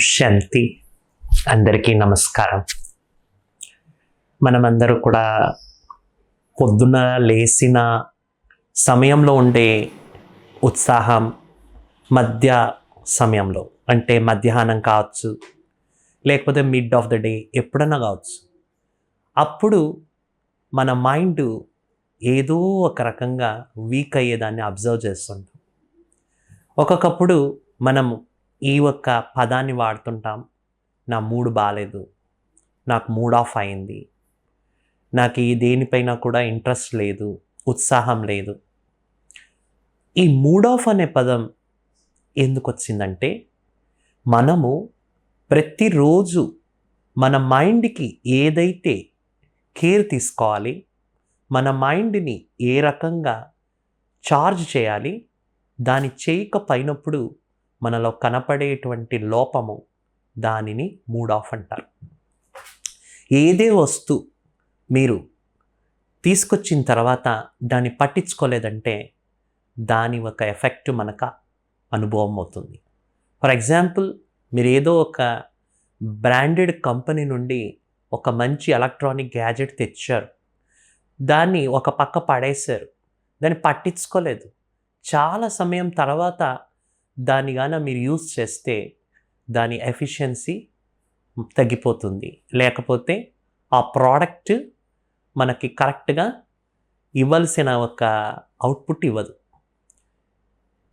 శాంతి. అందరికీ నమస్కారం. మనమందరూ కూడా పొద్దున లేచిన సమయంలో ఉండే ఉత్సాహం మధ్య సమయంలో అంటే మధ్యాహ్నం కావచ్చు లేకపోతే మిడ్ ఆఫ్ ద డే ఎప్పుడన్నా కావచ్చు. అప్పుడు మన మైండ్ ఏదో ఒక రకంగా వీక్ అయ్యేదాన్ని అబ్జర్వ్ చేస్తుంటాం. ఒక్కొక్కప్పుడు మనం ఈ ఒక్క పదాన్ని వాడుతుంటాం. నా మూడ్ బాగాలేదు నాకు మూడ్ ఆఫ్ అయింది. నాకు ఈ దేనిపైన కూడా ఇంట్రెస్ట్ లేదు. ఉత్సాహం లేదు. ఈ మూడ్ ఆఫ్ అనే పదం ఎందుకు వచ్చిందంటే మనము ప్రతిరోజు మన మైండ్కి ఏదైతే కేర్ తీసుకోవాలి మన మైండ్ని ఏ రకంగా చార్జ్ చేయాలి దాని చేయకపోయినప్పుడు మనలో కనపడేటువంటి లోపము దానిని మూడ్ ఆఫ్ అంటారు. ఏదే వస్తు మీరు తీసుకొచ్చిన తర్వాత దాన్ని పట్టించుకోలేదంటే దాని ఒక ఎఫెక్ట్ మనకు అనుభవం అవుతుంది. ఫర్ ఎగ్జాంపుల్ మీరు ఏదో ఒక బ్రాండెడ్ కంపెనీ నుండి ఒక మంచి ఎలక్ట్రానిక్ గ్యాజెట్ తెచ్చారు. దాన్ని ఒక పక్క పడేశారు. దాన్ని పట్టించుకోలేదు. చాలా సమయం తర్వాత దాన్ని గాన మీరు యూజ్ చేస్తే దాని ఎఫిషియన్సీ తగ్గిపోతుంది. లేకపోతే ఆ ప్రోడక్ట్ మనకి కరెక్ట్గా ఇవ్వాల్సిన ఒక అవుట్పుట్ ఇవ్వదు.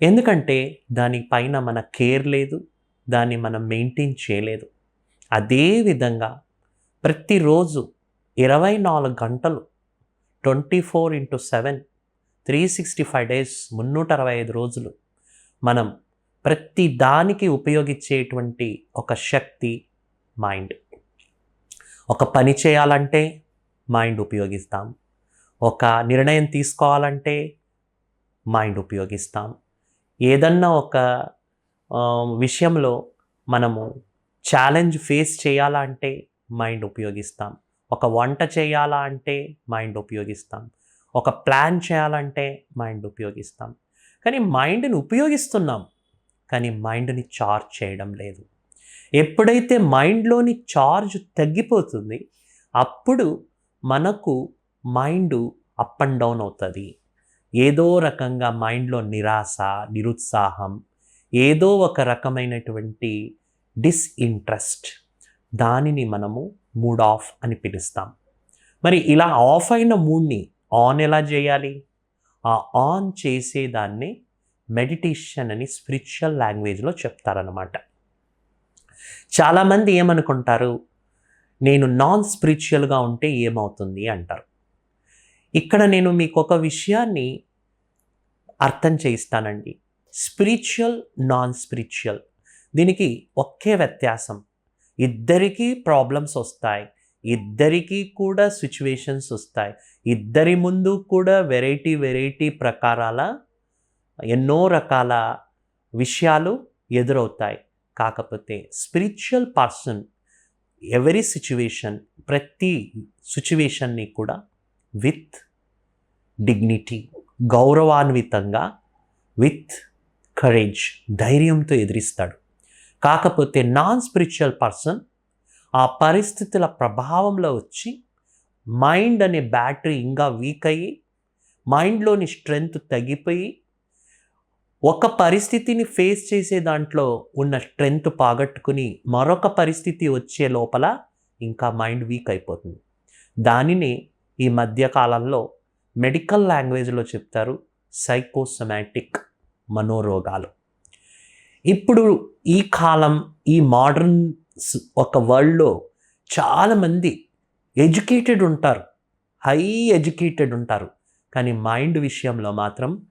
ఎందుకంటే దానిపైన మన కేర్ లేదు దాన్ని మనం మెయింటైన్ చేయలేదు. అదేవిధంగా ప్రతిరోజు ఇరవై నాలుగు గంటలు twenty four into seven three sixty five days మున్నూట అరవై ఐదు రోజులు మనం ప్రతి దానికి ఉపయోగించేటువంటి ఒక శక్తి మైండ్. ఒక పని చేయాలంటే మైండ్ ఉపయోగిస్తాం. ఒక నిర్ణయం తీసుకోవాలంటే మైండ్ ఉపయోగిస్తాం. ఏదన్నా ఒక విషయంలో మనము ఛాలెంజ్ ఫేస్ చేయాలా అంటే మైండ్ ఉపయోగిస్తాం. ఒక వంట చేయాలా అంటే మైండ్ ఉపయోగిస్తాం. ఒక ప్లాన్ చేయాలంటే మైండ్ ఉపయోగిస్తాం. కానీ మైండ్ని ఉపయోగిస్తున్నాం. కానీ మైండ్ని చార్జ్ చేయడం లేదు. ఎప్పుడైతే మైండ్లోని చార్జ్ తగ్గిపోతుంది అప్పుడు మనకు మైండ్ అప్ అండ్ డౌన్ అవుతుంది. ఏదో రకంగా మైండ్లో నిరాశ నిరుత్సాహం ఏదో ఒక రకమైనటువంటి డిస్ఇంట్రెస్ట్ దానిని మనము మూడ్ ఆఫ్ అని పిలుస్తాం. మరి ఇలా ఆఫ్ అయిన మూడ్ని ఆన్ ఎలా చేయాలి? ఆ ఆన్ చేసేదాన్ని మెడిటేషన్ అని స్పిరిచువల్ లాంగ్వేజ్లో చెప్తారనమాట చాలామంది ఏమనుకుంటారు? నేను నాన్ స్పిరిచువల్గా ఉంటే ఏమవుతుంది అంటారు. ఇక్కడ నేను మీకు ఒక విషయాన్ని అర్థం చేయిస్తానండి. Spiritual non spiritual. దీనికి ఒకే వ్యత్యాసం. ఇద్దరికీ ప్రాబ్లమ్స్ వస్తాయి. ఇద్దరికీ కూడా సిచ్యువేషన్స్ వస్తాయి. ఇద్దరి ముందు కూడా వెరైటీ వెరైటీ ప్రకారాల ఎన్నో రకాల విషయాలు ఎదురవుతాయి. కాకపోతే స్పిరిచువల్ పర్సన్ ఎవరీ సిచ్యువేషన్ ప్రతి సిచ్యువేషన్ని కూడా విత్ డిగ్నిటీ గౌరవాన్వితంగా విత్ కరేజ్ ధైర్యంతో ఎదిరిస్తాడు. కాకపోతే నాన్ స్పిరిచువల్ పర్సన్ ఆ పరిస్థితుల ప్రభావంలో వచ్చి మైండ్ అనే బ్యాటరీ ఇంకా వీక్ అయ్యి మైండ్లోని స్ట్రెంగ్త్ తగ్గిపోయి ఒక పరిస్థితిని ఫేస్ చేసే దాంట్లో ఉన్న స్ట్రెంగ్త్ పాగట్టుకుని మరొక పరిస్థితి వచ్చే లోపల ఇంకా మైండ్ వీక్ అయిపోతుంది. దానిని ఈ మధ్యకాలంలో మెడికల్ లాంగ్వేజ్లో చెప్తారు సైకోసమాటిక్ మనోరోగాలు. ఇప్పుడు ఈ కాలం ఈ మోడర్న్ ఒక వరల్డ్లో చాలామంది ఎడ్యుకేటెడ్ ఉంటారు. హై ఎడ్యుకేటెడ్ ఉంటారు. కానీ మైండ్ విషయంలో మాత్రం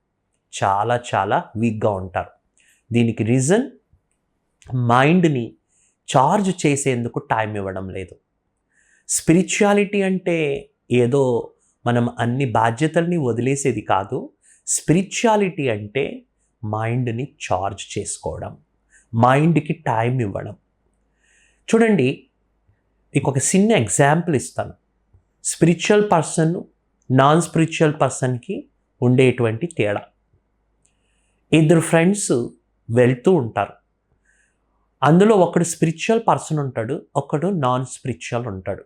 చాలా చాలా వీక్గా ఉంటారు. దీనికి రీజన్ మైండ్ని చార్జ్ చేసేందుకు టైం ఇవ్వడం లేదు. స్పిరిచువాలిటీ అంటే ఏదో మనం అన్ని బాధ్యతల్ని వదిలేసేది కాదు. స్పిరిచువాలిటీ అంటే మైండ్ని చార్జ్ చేసుకోవడం మైండ్కి టైం ఇవ్వడం. చూడండి మీకు ఒక చిన్న ఎగ్జాంపుల్ ఇస్తాను. స్పిరిచువల్ పర్సన్ నాన్ స్పిరిచువల్ పర్సన్కి ఉండేటువంటి తేడా. ఇద్దరు ఫ్రెండ్స్ వెళ్తూ ఉంటారు. అందులో ఒకడు స్పిరిచువల్ పర్సన్ ఉంటాడు ఒకడు నాన్ స్పిరిచువల్ ఉంటాడు.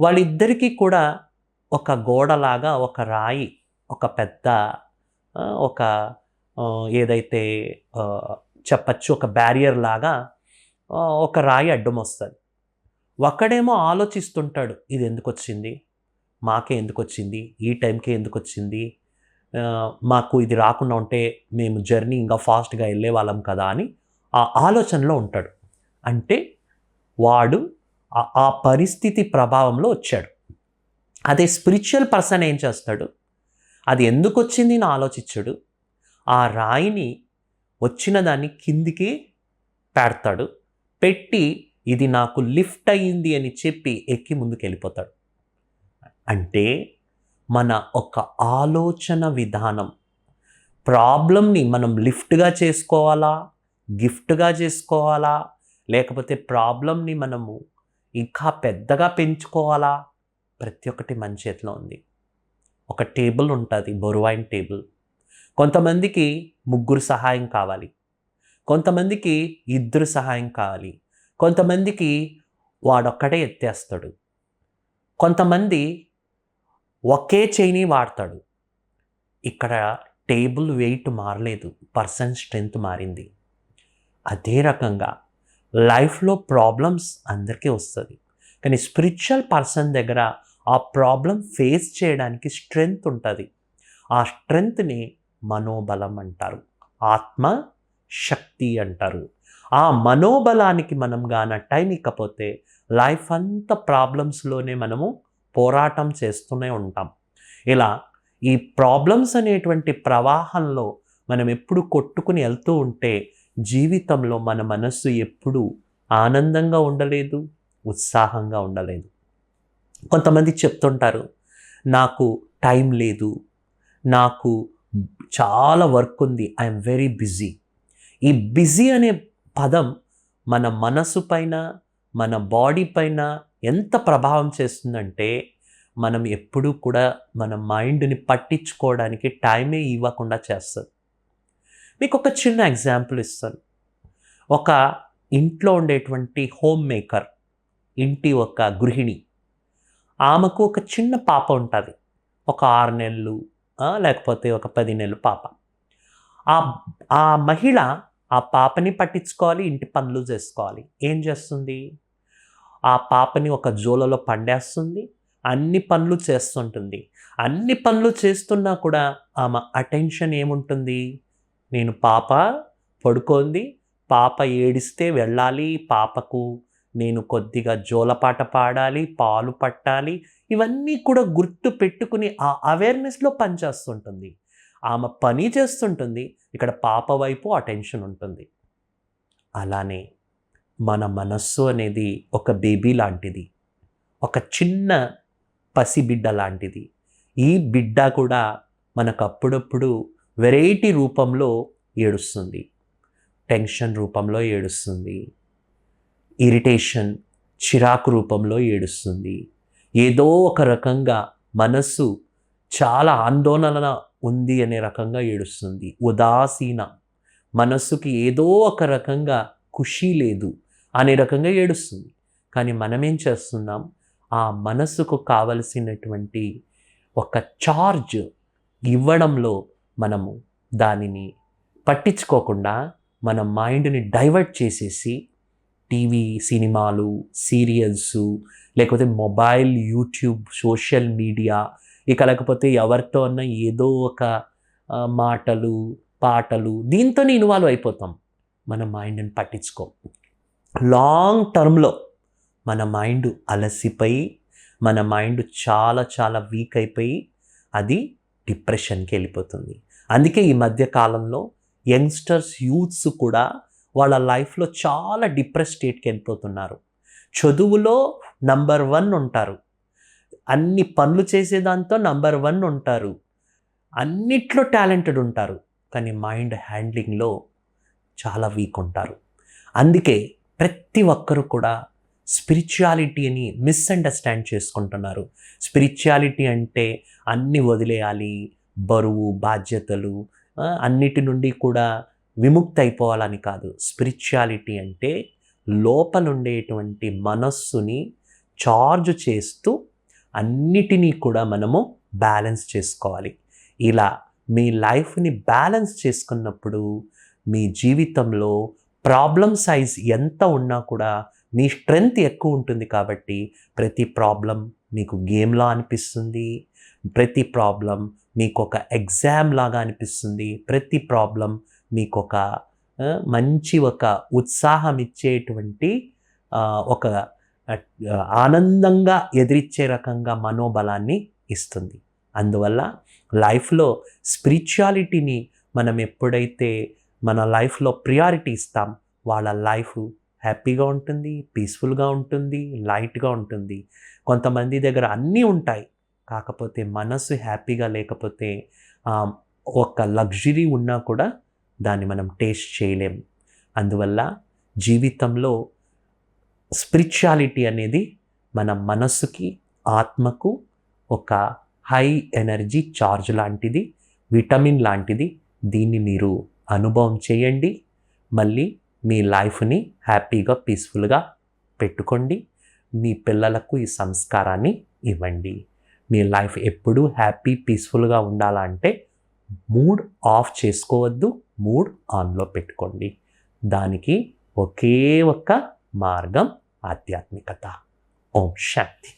వాళ్ళిద్దరికీ కూడా ఒక గోడలాగా ఒక రాయి ఒక పెద్ద ఒక ఏదైతే చెప్పచ్చు ఒక బ్యారియర్ లాగా ఒక రాయి అడ్డం వస్తుంది. ఒక్కడేమో ఆలోచిస్తుంటాడు ఇది ఎందుకు వచ్చింది? మాకే ఎందుకు వచ్చింది? ఈ టైంకే ఎందుకు వచ్చింది? మాకు ఇది రాకుండా ఉంటే మేము జర్నీ ఇంకా ఫాస్ట్గా వెళ్ళే వాళ్ళం కదా అని ఆ ఆలోచనలో ఉంటాడు. అంటే వాడు ఆ- పరిస్థితి ప్రభావంలో వచ్చాడు. అదే స్పిరిచువల్ పర్సన్ ఏం చేస్తాడు? అది ఎందుకు వచ్చింది అని ఆలోచించాడు ఆ రాయిని వచ్చిన దాన్ని కిందికి పెడతాడు. పెట్టి ఇది నాకు లిఫ్ట్ అయ్యింది అని చెప్పి ఎక్కి ముందుకు వెళ్ళిపోతాడు అంటే మన ఒక ఆలోచన విధానం. ప్రాబ్లంని మనం లిఫ్ట్గా చేసుకోవాలా? గిఫ్ట్గా చేసుకోవాలా? లేకపోతే ప్రాబ్లంని మనము ఇంకా పెద్దగా పెంచుకోవాలా? ప్రతి ఒక్కటి మన చేతిలో ఉంది. ఒక టేబుల్ ఉంటుంది బొరువైన టేబుల్. కొంతమందికి ముగ్గురు సహాయం కావాలి. కొంతమందికి ఇద్దరు సహాయం కావాలి. కొంతమందికి వాడొక్కడే ఎత్తేస్తాడు. కొంతమంది ఒకే చైని వాడతాడు. ఇక్కడ టేబుల్ వెయిట్ మారలేదు. పర్సన్ స్ట్రెంగ్త్ మారింది. అదే రకంగా లైఫ్లో ప్రాబ్లమ్స్ అందరికీ వస్తుంది. కానీ స్పిరిచువల్ పర్సన్ దగ్గర ఆ ప్రాబ్లం ఫేస్ చేయడానికి స్ట్రెంగ్త్ ఉంటుంది. ఆ స్ట్రెంగ్త్ని మనోబలం అంటారు. ఆత్మ శక్తి అంటారు. ఆ మనోబలానికి మనం గాన టైం ఇకపోతే లైఫ్ అంతా ప్రాబ్లమ్స్లోనే మనము పోరాటం చేస్తూనే ఉంటాం. ఇలా ఈ ప్రాబ్లమ్స్ అనేటువంటి ప్రవాహంలో మనం ఎప్పుడు కొట్టుకుని వెళ్తూ ఉంటే జీవితంలో మన మనస్సు ఎప్పుడు ఆనందంగా ఉండలేదు ఉత్సాహంగా ఉండలేదు. కొంతమంది చెప్తుంటారు నాకు టైం లేదు నాకు చాలా వర్క్ ఉంది ఐఎమ్ వెరీ బిజీ. ఈ బిజీ అనే పదం మన మనసు పైన మన బాడీ పైన ఎంత ప్రభావం చేస్తుందంటే మనం ఎప్పుడూ కూడా మన మైండ్ని పట్టించుకోవడానికి టైమే ఇవ్వకుండా చేస్తుంది. మీకు ఒక చిన్న ఎగ్జాంపుల్ ఇస్తాను. ఒక ఇంట్లో ఉండేటువంటి హోమ్ మేకర్ ఇంటి ఒక గృహిణి ఆమెకు ఒక చిన్న పాప ఉంటుంది. ఒక ఆరు నెలలు లేకపోతే ఒక పది నెలలు పాప. ఆ ఆ మహిళ ఆ పాపని పట్టించుకోవాలి ఇంటి పనులు చేసుకోవాలి. ఏం చేస్తుంది? ఆ పాపని ఒక జోలలో పండేస్తుంది అన్ని పనులు చేస్తుంటుంది. అన్ని పనులు చేస్తున్నా కూడా ఆమె అటెన్షన్ ఏముంటుంది? నేను పాప పడుకోంది పాప ఏడిస్తే వెళ్ళాలి పాపకు నేను కొద్దిగా జోలపాట పాడాలి పాలు పట్టాలి ఇవన్నీ కూడా గుర్తు పెట్టుకుని ఆ అవేర్నెస్లో పనిచేస్తుంటుంది. ఆమె పని చేస్తుంటుంది ఇక్కడ పాప వైపు అటెన్షన్ ఉంటుంది. అలానే మన మనస్సు అనేది ఒక బేబీ లాంటిది. ఒక చిన్న పసిబిడ్డ లాంటిది. ఈ బిడ్డ కూడా మనకు అప్పుడప్పుడు వెరైటీ రూపంలో ఏడుస్తుంది. టెన్షన్ రూపంలో ఏడుస్తుంది. ఇరిటేషన్ చిరాకు రూపంలో ఏడుస్తుంది. ఏదో ఒక రకంగా మనస్సు చాలా ఆందోళన ఉంది అనే రకంగా ఏడుస్తుంది. ఉదాసీన. మనస్సుకి ఏదో ఒక రకంగా ఖుషి లేదు. అనే రకంగా ఏడుస్తుంది. కానీ మనమేం చేస్తున్నాం? ఆ మనసుకు కావలసినటువంటి ఒక చార్జ్ ఇవ్వడంలో మనము దానిని పట్టించుకోకుండా మన మైండ్ని డైవర్ట్ చేసేసి టీవీ సినిమాలు సీరియల్స్ లేకపోతే మొబైల్ యూట్యూబ్ సోషల్ మీడియా ఇక లేకపోతే ఎవరితో అన్న ఏదో ఒక మాటలు పాటలు దీంతోనే ఇన్వాల్వ్ అయిపోతాం. మన మైండ్ని పట్టించుకో లాంగ్ టర్మ్లో మన మైండ్ అలసిపోయి మన మైండ్ చాలా చాలా వీక్ అయిపోయి అది డిప్రెషన్కి వెళ్ళిపోతుంది. అందుకే ఈ మధ్య కాలంలో యంగ్స్టర్స్ యూత్స్ కూడా వాళ్ళ లైఫ్లో చాలా డిప్రెస్ స్టేట్కి వెళ్ళిపోతున్నారు. చదువులో నంబర్ వన్ ఉంటారు. అన్ని పనులు చేసేదాంతో నంబర్ వన్ ఉంటారు. అన్నిట్లో టాలెంటెడ్ ఉంటారు. కానీ మైండ్ హ్యాండ్లింగ్లో చాలా వీక్ ఉంటారు. అందుకే ప్రతి ఒక్కరు కూడా స్పిరిచువాలిటీని మిస్అండర్స్టాండ్ చేసుకుంటున్నారు. స్పిరిచువాలిటీ అంటే అన్ని వదిలేయాలి బరువు బాధ్యతలు అన్నిటి నుండి కూడా విముక్తి అయిపోవాలని కాదు. స్పిరిచువాలిటీ అంటే లోపలుండేటువంటి మనస్సుని చార్జ్ చేస్తూ అన్నిటినీ కూడా మనము బ్యాలెన్స్ చేసుకోవాలి. ఇలా మీ లైఫ్ని బ్యాలెన్స్ చేసుకున్నప్పుడు మీ జీవితంలో ప్రాబ్లం సైజ్ ఎంత ఉన్నా కూడా మీ స్ట్రెంగ్త్ ఎక్కువ ఉంటుంది కాబట్టి ప్రతి ప్రాబ్లం మీకు గేమ్లా అనిపిస్తుంది. ప్రతి ప్రాబ్లం మీకు ఒక ఎగ్జామ్ లాగా అనిపిస్తుంది. ప్రతి ప్రాబ్లం మీకు ఒక మంచి ఒక ఉత్సాహం ఇచ్చేటువంటి ఒక ఆనందంగా ఎదిరిచ్చే రకంగా మనోబలాన్ని ఇస్తుంది. అందువల్ల లైఫ్లో స్పిరిచువాలిటీని మనం ఎప్పుడైతే మన లైఫ్లో ప్రియారిటీ ఇస్తాం. వాళ్ళ లైఫ్ హ్యాపీగా ఉంటుంది పీస్ఫుల్గా ఉంటుంది లైట్గా ఉంటుంది. కొంతమంది దగ్గర అన్నీ ఉంటాయి. కాకపోతే మనసు హ్యాపీగా లేకపోతే ఒక లగ్జరీ ఉన్నా కూడా దాన్ని మనం టేస్ట్ చేయలేం. అందువల్ల జీవితంలో స్పిరిచువాలిటీ అనేది మన మనస్సుకి ఆత్మకు ఒక హై ఎనర్జీ చార్జ్ లాంటిది విటమిన్ లాంటిది. దీన్ని మీరు అనుభవం చేయండి. మళ్ళీ మీ లైఫ్ని హ్యాపీగా పీస్ఫుల్గా పెట్టుకోండి. మీ పిల్లలకు ఈ సంస్కారాన్ని ఇవ్వండి. మీ లైఫ్ ఎప్పుడూ హ్యాపీ పీస్ఫుల్గా ఉండాలంటే మూడ్ ఆఫ్ చేసుకోవద్దు మూడ్ ఆన్లో పెట్టుకోండి. దానికి ఒకే ఒక్క మార్గం ఆధ్యాత్మికత. ఓం శాంతి.